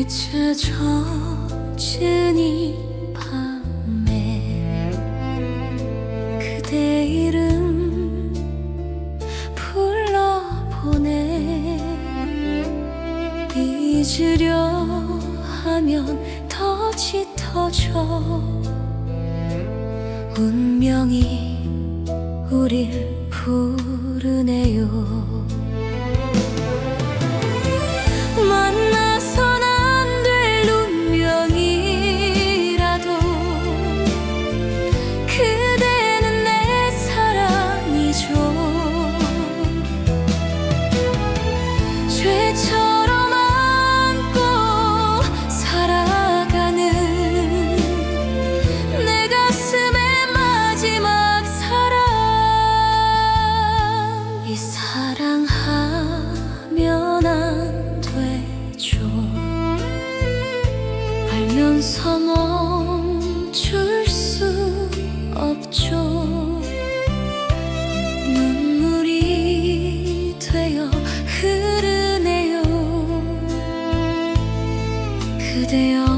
잊혀져진 이 밤에 그대 이름 불러보네 잊으려 하면 더 짙어져. 운명이 우릴 부르네요. 알면서 멈출 수 없죠. 눈물이 되어 흐르네요. 그대여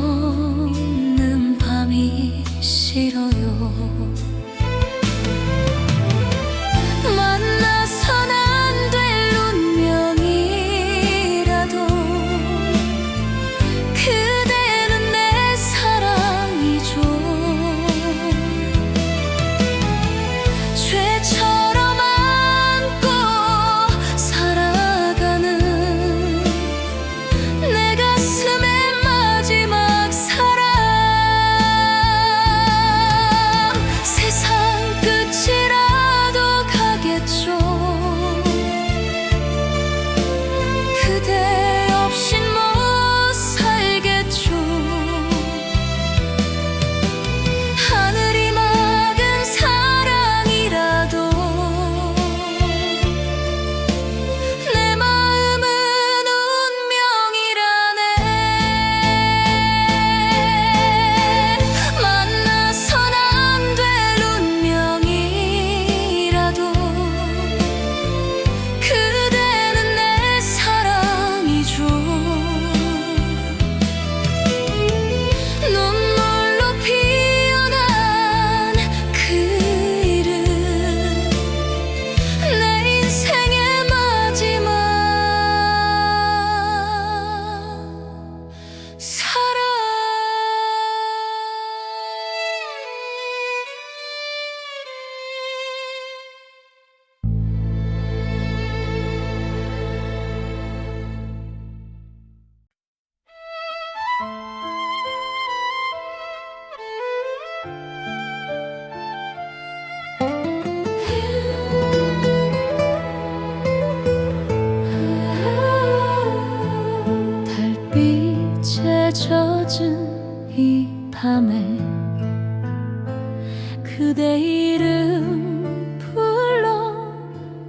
이름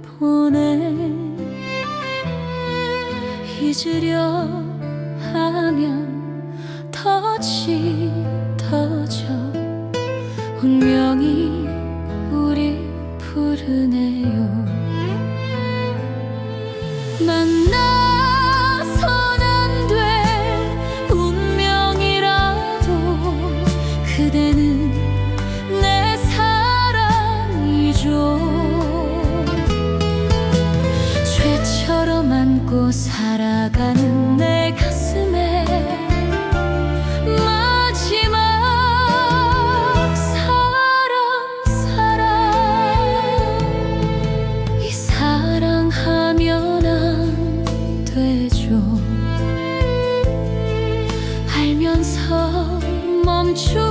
불러보네 잊으려 하면 터지터져. 운명이 control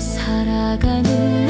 살아가는